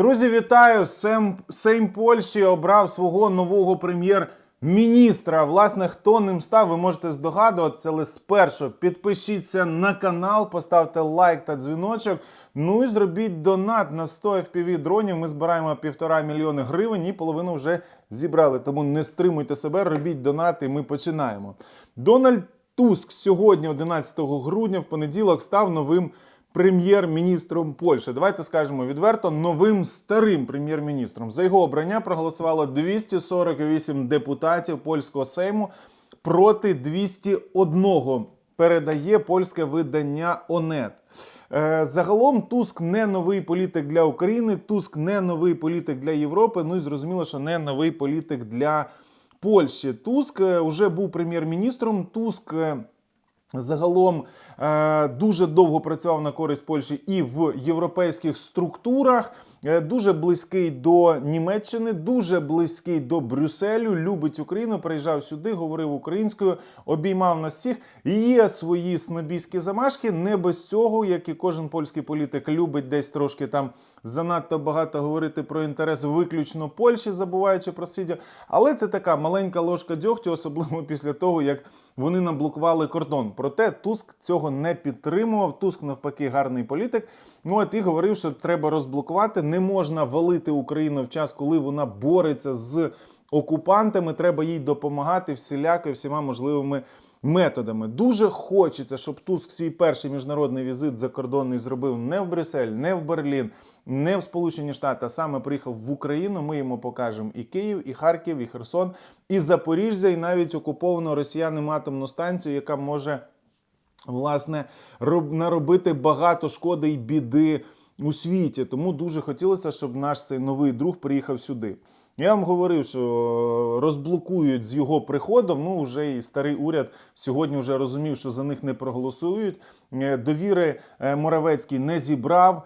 Друзі, вітаю! Сем, Сейм Польщі обрав свого нового прем'єр-міністра. Власне, хто ним став, ви можете здогадуватися, але спершу підпишіться на канал, поставте лайк та дзвіночок. Ну і зробіть донат на 100 FPV дронів. Ми збираємо півтора мільйони гривень і половину вже зібрали. Тому не стримуйте себе, робіть донат, і ми починаємо. Дональд Туск сьогодні, 11 грудня, в понеділок, став новим прем'єр-міністром Польщі. Давайте скажемо відверто, новим старим прем'єр-міністром. За його обрання проголосувало 248 депутатів польського сейму проти 201 передає польське видання ОНЕТ. Е, Загалом Туск не новий політик для України, Туск не новий політик для Європи. Ну і зрозуміло, що не новий політик для Польщі. Туск е, вже був прем'єр-міністром. Туск. Загалом е, дуже довго працював на користь Польщі і в європейських структурах. Е, дуже близький до Німеччини, дуже близький до Брюсселю. Любить Україну. Приїжджав сюди, говорив українською, обіймав нас всіх. Є свої снобійські замашки. Не без цього, як і кожен польський політик любить десь трошки там занадто багато говорити про інтерес виключно Польщі, забуваючи про сидя. Але це така маленька ложка дьогтю, особливо після того, як вони нам блокували кордон. Проте Туск цього не підтримував. Туск навпаки гарний політик. Ну от і говорив, що треба розблокувати. Не можна валити Україну в час, коли вона бореться з окупантами. Треба їй допомагати всіляко всіма можливими методами. Дуже хочеться, щоб Туск свій перший міжнародний візит закордонний зробив не в Брюссель, не в Берлін, не в Сполучені Штати, а саме приїхав в Україну. Ми йому покажемо і Київ, і Харків, і Херсон, і Запоріжжя, і навіть окуповану росіянами атомну станцію, яка може власне роб- наробити багато шкоди і біди у світі. Тому дуже хотілося, щоб наш цей новий друг приїхав сюди. Я вам говорив, що розблокують з його приходом. Ну вже і старий уряд сьогодні вже розумів, що за них не проголосують. Е, Довіри е, Моравецький не зібрав.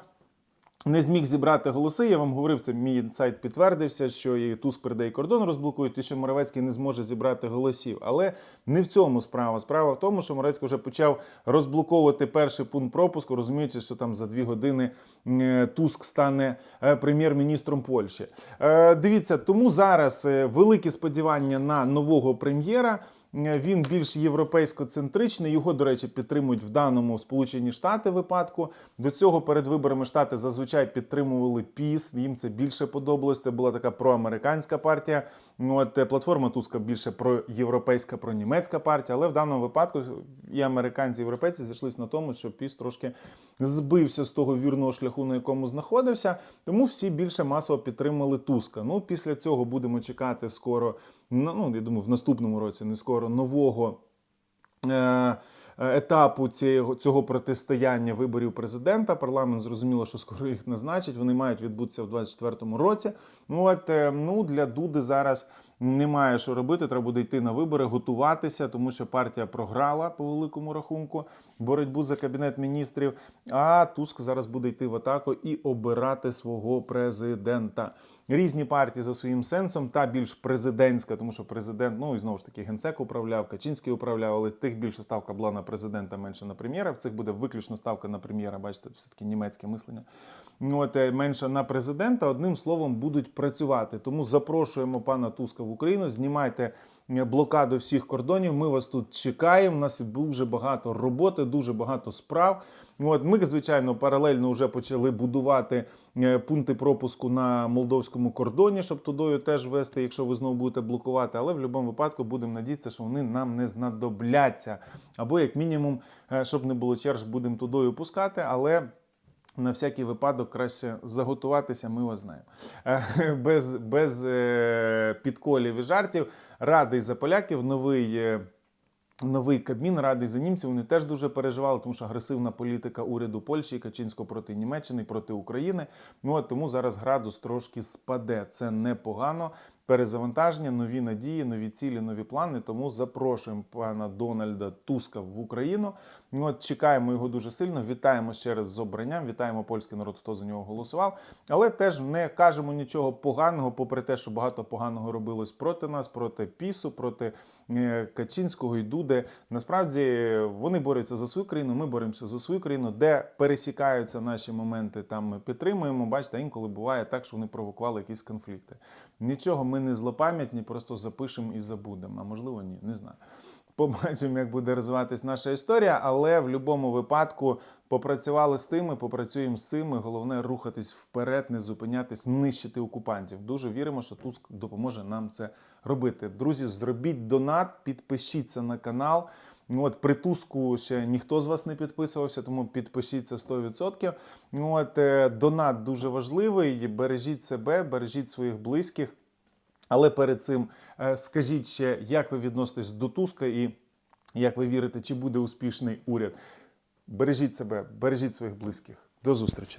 Не зміг зібрати голоси. Я вам говорив, це мій інсайт підтвердився, що і Туск передає кордон розблокують, і що Моравецький не зможе зібрати голосів. Але не в цьому справа. Справа в тому, що Моравецький вже почав розблоковувати перший пункт пропуску, розуміючи, що там за дві години е, Туск стане е, прем'єр-міністром Польщі. Е, Дивіться, тому зараз великі сподівання на нового прем'єра. Він більш європейсько-центричний. Його, до речі, підтримують в даному Сполучені Штати випадку. До цього перед виборами штати зазвичай підтримували ПІС. Їм це більше подобалось. Це була така проамериканська партія. От е, платформа Туска більше проєвропейська, пронімецька партія. Але в даному випадку і американці, і європейці зійшлися на тому, що ПІС трошки збився з того вірного шляху, на якому знаходився. Тому всі більше масово підтримали Туска. Ну, після цього будемо чекати скоро. Ну, я думаю, в наступному році не скоро нового. Е- Етапу цього, цього протистояння виборів президента парламент зрозуміло, що скоро їх назначить. Вони мають відбутися в 2024 році. Ну от е, ну для Дуди зараз немає що робити. Треба буде йти на вибори, готуватися, тому що партія програла по великому рахунку боротьбу за кабінет міністрів. А Туск зараз буде йти в атаку і обирати свого президента. Різні партії за своїм сенсом, та більш президентська, тому що президент, ну і знову ж таки, генсек управляв, Качинський управляв, але тих більше ставка була на президента, менше на прем'єра. В цих буде виключно ставка на прем'єра. Бачите, все таки німецьке мислення. Ну, От е, менше на президента. Одним словом, будуть працювати. Тому запрошуємо пана Туска в Україну. Знімайте е, блокаду всіх кордонів. Ми вас тут чекаємо. У нас дуже багато роботи, дуже багато справ. Ну, От ми, звичайно, паралельно вже почали будувати е, пункти пропуску на молдовському кордоні, щоб тудою теж вести, якщо ви знову будете блокувати. Але в будь-якому випадку будемо надіятися, що вони нам не знадобляться. Або, як мінімум, е, щоб не було черж, будемо тудою пускати. Але на всякий випадок краще заготуватися, ми вас знаємо. Е, Без, без е, підколів і жартів. Радий за поляків, новий. Новий Кабмін радий за німців. Вони теж дуже переживали, тому що агресивна політика уряду Польщі і Качинського проти Німеччини, проти України. Ну от тому зараз градус трошки спаде. Це непогано. Перезавантаження, нові надії, нові цілі, нові плани. Тому запрошуємо пана Дональда Туска в Україну. Ну, От чекаємо його дуже сильно. Вітаємо ще раз з обранням. Вітаємо польський народ, хто за нього голосував. Але теж не кажемо нічого поганого, попри те, що багато поганого робилось проти нас, проти Пісу, проти е, Качинського і Дуди. Насправді вони борються за свою країну. Ми боремося за свою країну, де пересікаються наші моменти. Там ми підтримуємо. Бачите, інколи буває так, що вони провокували якісь конфлікти. Нічого ми не злопам'ятні, просто запишемо і забудемо. А можливо, ні, не знаю. Побачимо, як буде розвиватись наша історія, але в будь-якому випадку попрацювали з тими, попрацюємо з цими. Головне рухатись вперед, не зупинятись, нищити окупантів. Дуже віримо, що Туск допоможе нам це робити. Друзі, зробіть донат, підпишіться на канал. От при Туску ще ніхто з вас не підписувався, тому підпишіться 100%. Ну, От е, донат дуже важливий. Бережіть себе, бережіть своїх близьких. Але перед цим е, скажіть ще, як ви відноситесь до Туска і як ви вірите, чи буде успішний уряд. Бережіть себе, бережіть своїх близьких. До зустрічі.